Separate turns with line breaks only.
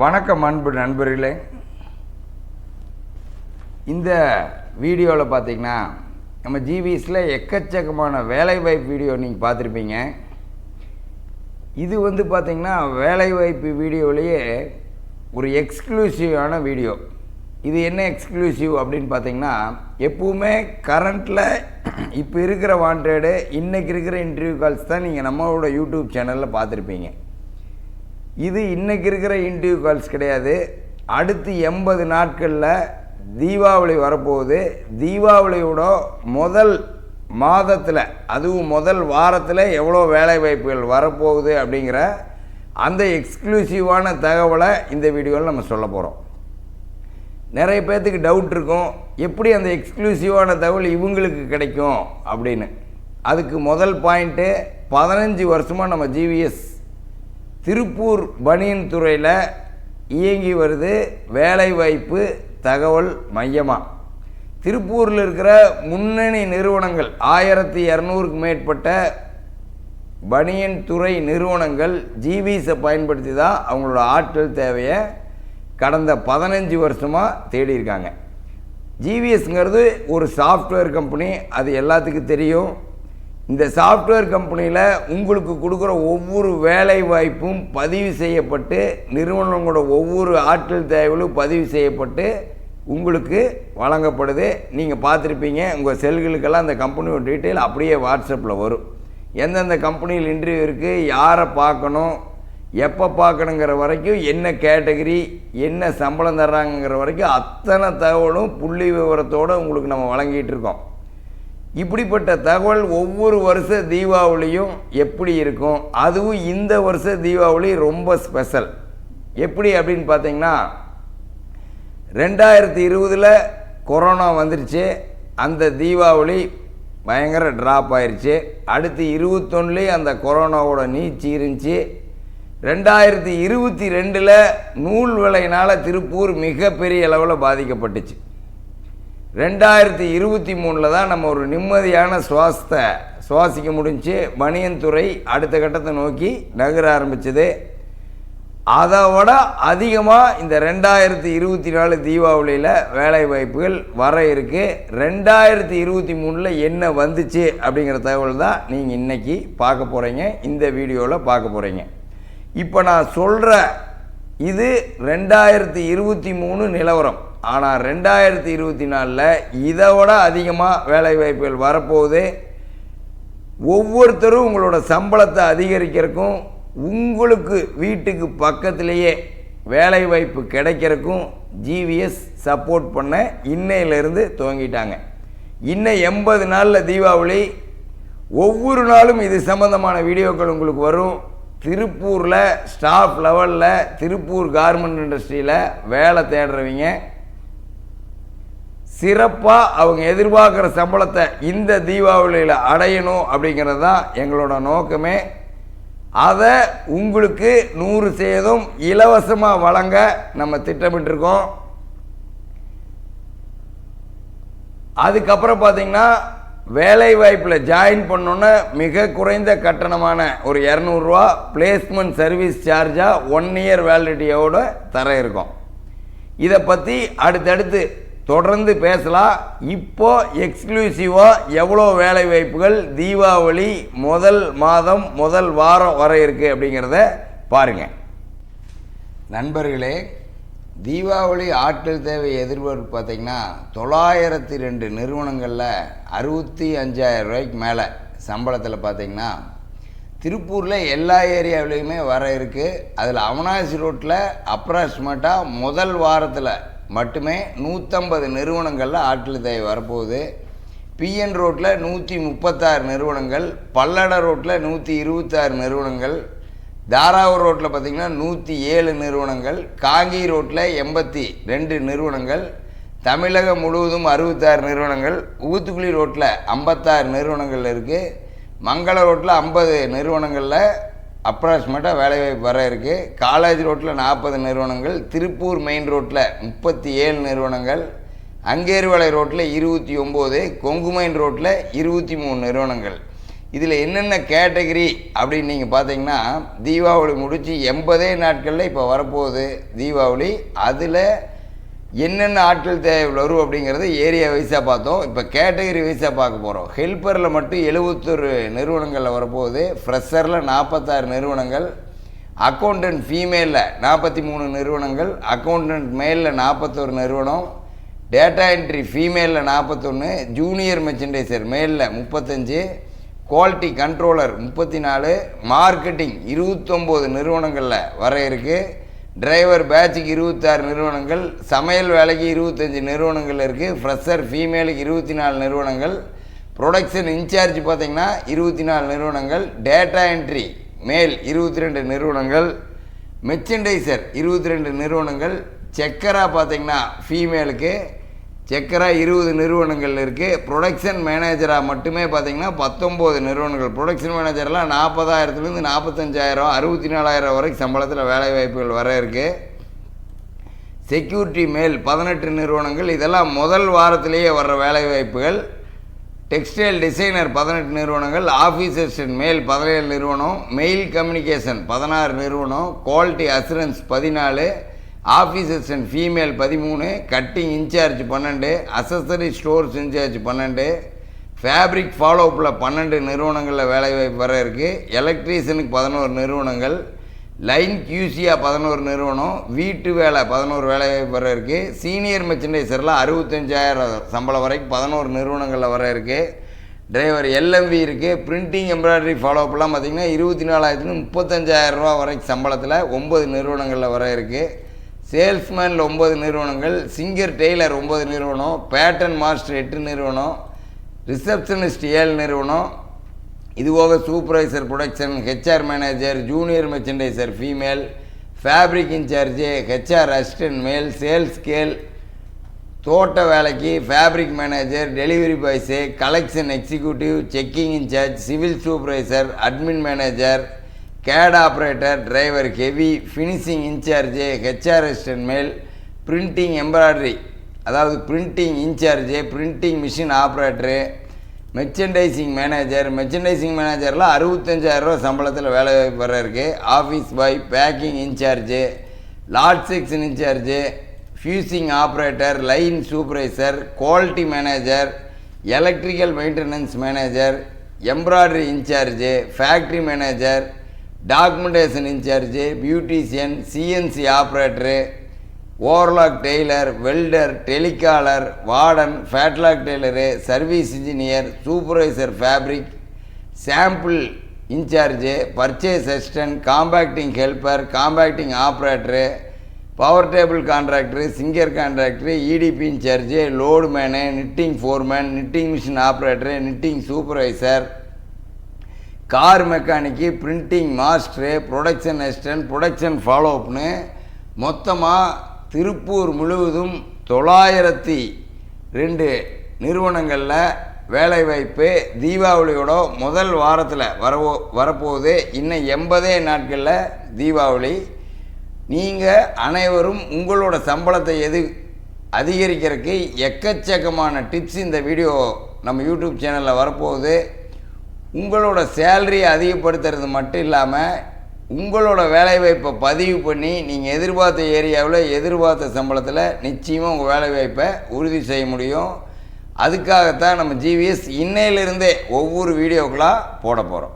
வணக்கம் அன்பு நண்பர்களே. இந்த வீடியோவில் பார்த்தீங்கன்னா நம்ம ஜிவிஸில் எக்கச்சக்கமான வேலைவாய்ப்பு வீடியோ நீங்கள் பார்த்துருப்பீங்க இது வந்து பார்த்தீங்கன்னா வேலைவாய்ப்பு வீடியோவிலேயே ஒரு எக்ஸ்க்ளூசிவான வீடியோ. இது என்ன எக்ஸ்க்ளூசிவ் அப்படின்னு பார்த்தீங்கன்னா எப்பவுமே கரண்ட்டில் இப்போ இருக்கிற வாண்டடு இன்றைக்கி இருக்கிற இன்டர்வியூ கால்ஸ் தான் நீங்கள் நம்மளோட யூடியூப் சேனலில் பார்த்துருப்பீங்க இது இன்னைக்கு இருக்கிற இன்டர்வியூ கால்ஸ் கிடையாது. அடுத்து எண்பது நாட்களில் தீபாவளி வரப்போகுது. தீபாவளியோட முதல் மாதத்தில் அதுவும் முதல் வாரத்தில் எவ்வளோ வேலை வாய்ப்புகள் வரப்போகுது அப்படிங்கிற அந்த எக்ஸ்க்ளூசிவான தகவலை இந்த வீடியோவில் நம்ம சொல்ல போகிறோம் நிறைய பேர்த்துக்கு டவுட் இருக்கும். எப்படி அந்த எக்ஸ்க்ளூசிவான தகவல் இவங்களுக்கு கிடைக்கும் அப்படின்னு. அதுக்கு முதல் பாயிண்ட்டு பதினஞ்சு வருஷமாக நம்ம ஜிவிஎஸ் திருப்பூர் பனியன் துறையில் இயங்கி வருது வேலைவாய்ப்பு தகவல் மையமாக திருப்பூரில் இருக்கிற முன்னணி நிறுவனங்கள் ஆயிரத்தி இரநூறுக்கு மேற்பட்ட பனியன் துறை நிறுவனங்கள் ஜிபிஸை பயன்படுத்தி தான் அவங்களோட ஆட்கள் தேவையை கடந்த பதினஞ்சு வருஷமாக தேடி இருக்காங்க. ஜிவிஎஸ்ங்கிறது ஒரு சாஃப்ட்வேர் கம்பெனி அது எல்லாத்துக்கும் தெரியும். இந்த சாஃப்ட்வேர் கம்பெனியில் உங்களுக்கு கொடுக்குற ஒவ்வொரு வேலை வாய்ப்பும் பதிவு செய்யப்பட்டு நிறுவனங்களோட ஒவ்வொரு ஆற்றல் தேவைகளும் பதிவு செய்யப்பட்டு உங்களுக்கு வழங்கப்படுது. நீங்கள் பார்த்துருப்பீங்க உங்கள் செல்களுக்கெல்லாம் அந்த கம்பெனியோட டீட்டெயில் அப்படியே வாட்ஸ்அப்பில் வரும். எந்தெந்த கம்பெனியில் இன்டர்வியூ இருக்குது யாரை பார்க்கணும் எப்போ பார்க்கணுங்கிற வரைக்கும் என்ன கேட்டகரி என்ன சம்பளம் தர்றாங்கங்கிற வரைக்கும் அத்தனை தகவலும் புள்ளி விவரத்தோடு உங்களுக்கு நம்ம வழங்கிட்டு இருக்கோம். இப்படிப்பட்ட தகவல் ஒவ்வொரு வருஷ தீபாவளியும் எப்படி இருக்கும்? அதுவும் இந்த வருஷ தீபாவளி ரொம்ப ஸ்பெஷல் எப்படி அப்படின்னு பார்த்தீங்கன்னா ரெண்டாயிரத்தி இருபதில் கொரோனா வந்துருச்சு. அந்த தீபாவளி பயங்கர ட்ராப் ஆயிடுச்சு அடுத்து இருபத்தொன்னுலேயும் அந்த கொரோனாவோட நீச்சி இருந்துச்சு. ரெண்டாயிரத்தி இருபத்தி ரெண்டில் நூல் விலையினால் திருப்பூர் மிகப்பெரிய அளவில் பாதிக்கப்பட்டுச்சு. ரெண்டாயிரத்தி இருபத்தி மூணில் தான் நம்ம ஒரு நிம்மதியான சுவாசத்தை சுவாசிக்க முடிஞ்சு மணியன்துறை அடுத்த கட்டத்தை நோக்கி நகர ஆரம்பிச்சது. அதை விட அதிகமாக இந்த ரெண்டாயிரத்தி இருபத்தி நாலு தீபாவளியில் வேலைவாய்ப்புகள் வர இருக்குது ரெண்டாயிரத்தி இருபத்தி மூணில் என்ன வந்துச்சு அப்படிங்கிற தகவல் தான் நீங்கள் இன்றைக்கி பார்க்க போகிறீங்க இந்த வீடியோவில் பார்க்க போகிறீங்க இப்போ நான் சொல்கிற இது ரெண்டாயிரத்தி இருபத்தி மூணு நிலவரம். ஆனால் ரெண்டாயிரத்தி இருபத்தி நாலில் இதை விட அதிகமாக வேலைவாய்ப்புகள் வரப்போகுது. ஒவ்வொருத்தரும் உங்களோட சம்பளத்தை அதிகரிக்கிறதுக்கும் உங்களுக்கு வீட்டுக்கு பக்கத்திலேயே வேலைவாய்ப்பு கிடைக்கிறக்கும் ஜிவிஎஸ் சப்போர்ட் பண்ண இன்னையிலேருந்து துவங்கிட்டாங்க. இன்னும் எண்பது நாளில் தீபாவளி ஒவ்வொரு நாளும் இது சம்பந்தமான வீடியோக்கள் உங்களுக்கு வரும். திருப்பூரில் ஸ்டாஃப் லெவலில் திருப்பூர் கார்மெண்ட் இண்டஸ்ட்ரியில் வேலை தேடுறவங்க சிறப்பாக அவங்க எதிர்பார்க்குற சம்பளத்தை இந்த தீபாவளியில் அடையணும் அப்படிங்கிறது தான் எங்களோட நோக்கமே. அதை உங்களுக்கு நூறு சேதம் இலவசமாக வழங்க நம்ம திட்டமிட்டிருக்கோம். அதுக்கப்புறம் பார்த்தீங்கன்னா வேலை வாய்ப்பில் ஜாயின் பண்ணோன்னே மிக குறைந்த கட்டணமான ஒரு இரநூறுவா பிளேஸ்மெண்ட் சர்வீஸ் சார்ஜாக ஒன் இயர் வேலிடிட்டியோடு தர இருக்கோம். இதை பற்றி அடுத்தடுத்து தொடர்ந்து பேசலாம். இப்போ எக்ஸ்க்ளூசிவாக எவ்வளோ வேலை வாய்ப்புகள் தீபாவளி முதல் மாதம் முதல் வாரம் வர இருக்குது அப்படிங்கிறத பாருங்கள் நண்பர்களே தீபாவளி ஆற்றல் தேவை எதிர்பார்ப்பு பார்த்தீங்கன்னா தொள்ளாயிரத்தி ரெண்டு நிறுவனங்களில் அறுபத்தி அஞ்சாயிரம் ரூபாய்க்கு மேலே சம்பளத்தில் பார்த்திங்கன்னா திருப்பூரில் எல்லா ஏரியாவிலையுமே வர இருக்குது அதில் அவனாசி ரோட்டில் அப்ராக்சிமேட்டாக முதல் வாரத்தில் மட்டுமே நூற்றம்பது நிறுவனங்களில் ஆற்றல் தேவை வரப்போகுது. பிஎன் ரோட்டில் நூற்றி முப்பத்தாறு நிறுவனங்கள் பல்லட ரோட்டில் நூற்றி இருபத்தாறு நிறுவனங்கள் தாராவூர் ரோட்டில் பார்த்திங்கன்னா நூற்றி ஏழு நிறுவனங்கள் காங்கி ரோட்டில் எண்பத்தி ரெண்டு நிறுவனங்கள் தமிழகம் முழுவதும் அறுபத்தாறு நிறுவனங்கள் ஊத்துக்குழி ரோட்டில் ஐம்பத்தாறு நிறுவனங்கள் இருக்குது மங்கள ரோட்டில் ஐம்பது நிறுவனங்களில் அப்ராக்சிமேட்டாக வேலைவாய்ப்பு வர இருக்குது காலேஜ் ரோட்டில் நாற்பது நிறுவனங்கள் திருப்பூர் மெயின் ரோட்டில் முப்பத்தி ஏழு நிறுவனங்கள் அங்கேர்வலை ரோட்டில் இருபத்தி ஒம்பது கொங்குமைன் ரோட்டில் இருபத்தி மூணு நிறுவனங்கள். இதில் என்னென்ன கேட்டகரி அப்படின்னு நீங்கள் பார்த்தீங்கன்னா தீபாவளி முடித்து எண்பதே நாட்களில் இப்போ வரப்போகுது தீபாவளி. அதில் என்னென்ன ஆட்கள் தேவை வரும் அப்படிங்கிறது ஏரியா வைஸாக பார்த்தோம். இப்போ கேட்டகரி வைஸாக பார்க்க போகிறோம் ஹெல்ப்பரில் மட்டும் எழுபத்தொரு நிறுவனங்களில் வரப்போகுது. ஃப்ரெஷரில் நாற்பத்தாறு நிறுவனங்கள். அக்கௌண்டன்ட் ஃபீமேலில் நாற்பத்தி மூணு நிறுவனங்கள். அக்கௌண்டன்ட் மேலில் நாற்பத்தொரு நிறுவனம். டேட்டா என்ட்ரி ஃபீமேலில் நாற்பத்தொன்று ஜூனியர் மெர்ச்சன்டைசர் மேலில் முப்பத்தஞ்சு. குவாலிட்டி கண்ட்ரோலர் முப்பத்தி நாலு மார்க்கெட்டிங் இருபத்தொம்போது நிறுவனங்களில் வர இருக்குது டிரைவர் பேட்சுக்கு இருபத்தாறு நிறுவனங்கள் சமையல் வேலைக்கு இருபத்தஞ்சி நிறுவனங்கள் இருக்குது ஃப்ரெஷர் ஃபீமேலுக்கு இருபத்தி நாலு நிறுவனங்கள் ப்ரொடக்ஷன் இன்சார்ஜ் பார்த்திங்கன்னா இருபத்தி நாலு நிறுவனங்கள் டேட்டா என்ட்ரி மேல் இருபத்தி ரெண்டு நிறுவனங்கள் மெர்ச்சன்டைசர் இருபத்தி ரெண்டு நிறுவனங்கள் செக்கரா பார்த்திங்கன்னா ஃபீமேலுக்கு செக்கரா இருபது நிறுவனங்கள் இருக்குது ப்ரொடக்ஷன் மேனேஜராக மட்டுமே பார்த்திங்கன்னா பத்தொம்போது நிறுவனங்கள். ப்ரொடக்ஷன் மேனேஜர்லாம் நாற்பதாயிரத்துலேருந்து நாற்பத்தஞ்சாயிரம் அறுபத்தி நாலாயிரம் வரைக்கும் சம்பளத்தில் வேலை வாய்ப்புகள் வர இருக்குது செக்யூரிட்டி மேல் பதினெட்டு நிறுவனங்கள். இதெல்லாம் முதல் வாரத்திலேயே வர்ற வேலை வாய்ப்புகள். டெக்ஸ்டைல் டிசைனர் பதினெட்டு நிறுவனங்கள். ஆஃபீஸ் அசிஸ்டன்ட் மேல் பதினேழு நிறுவனம். மெயில் கம்யூனிகேஷன் பதினாறு நிறுவனம். குவாலிட்டி அசூரன்ஸ் பதினாலு. ஆஃபீஸ் அண்ட் ஃபீமேல் பதிமூணு கட்டிங் இன்சார்ஜ் பன்னெண்டு அசசரி ஸ்டோர்ஸ் இன்சார்ஜ் பன்னெண்டு ஃபேப்ரிக் ஃபாலோப்பில் பன்னெண்டு நிறுவனங்களில் வேலைவாய்ப்பு வர இருக்குது எலக்ட்ரீஷியனுக்கு பதினோரு நிறுவனங்கள் லைன் கியூசியா பதினோரு நிறுவனம் வீட்டு வேலை பதினோரு வேலைவாய்ப்பு வர இருக்குது சீனியர் மெர்ச்சன்டைசரில் அறுபத்தஞ்சாயிரம் சம்பளம் வரைக்கும் பதினோரு நிறுவனங்களில் வர இருக்குது டிரைவர் எல்எம்வி இருக்குது பிரிண்டிங் எம்ப்ராய்டரி ஃபாலோஅப்லாம் பார்த்திங்கன்னா இருபத்தி நாலாயிரத்துலேருந்து முப்பத்தஞ்சாயிரம் ரூபா வரைக்கும் சம்பளத்தில் ஒம்பது நிறுவனங்களில் வர இருக்குது சேல்ஸ்மேனில் ஒம்பது நிறுவனங்கள் சிங்கர் டெய்லர் ஒம்பது நிறுவனம் பேட்டன் மாஸ்டர் எட்டு நிறுவனம் ரிசப்ஷனிஸ்ட் ஏழு நிறுவனம் இதுபோக supervisor production H R manager junior merchandiser female fabric incharge H R assistant male sales scale தோட்ட வேலைக்கு fabric manager delivery boys collection executive checking incharge civil supervisor admin manager gate operator driver heavy finishing incharge H R assistant male printing embroidery அதாவது printing incharge printing machine operator merchandising manager merchandising மேனேஜரில் அறுபத்தஞ்சாயிரரூவா சம்பளத்தில் வேலை வாய்ப்பு வர இருக்குது office boy packing incharge lot section incharge fusing operator line supervisor quality manager electrical maintenance manager embroidery incharge factory manager documentation incharge beautician C N C operator overlock tailor welder telecaller warden flatlock tailor service engineer supervisor fabric sample incharge purchase assistant compacting helper compacting operator power table contractor singer contractor E D P incharge load man knitting foreman knitting machine operator knitting supervisor car mechanic printing master production assistant production ஃபாலோஅப்னு மொத்தமாக திருப்பூர் முழுவதும் தொள்ளாயிரத்தி ரெண்டு நிறுவனங்களில் வேலைவாய்ப்பு தீபாவளியோட முதல் வாரத்தில் வரவோ வரப்போகுது. இன்னும் எண்பதே நாட்களில் தீபாவளி. நீங்கள் அனைவரும் உங்களோட சம்பளத்தை எது அதிகரிக்கிறதுக்கு எக்கச்சக்கமான டிப்ஸ் இந்த வீடியோ நம்ம யூடியூப் சேனலில் வரப்போகுது. உங்களோட சேலரியை அதிகப்படுத்துறது மட்டும் இல்லாமல் உங்களோட வேலைவாய்ப்பை பதிவு பண்ணி நீங்கள் எதிர்பார்த்த ஏரியாவில் எதிர்பார்த்த சம்பளத்தில் நிச்சயமாக உங்கள் வேலைவாய்ப்பை உறுதி செய்ய முடியும். அதுக்காகத்தான் நம்ம ஜிவிஎஸ் இன்னையிலிருந்தே ஒவ்வொரு வீடியோக்களாக போட போகிறோம்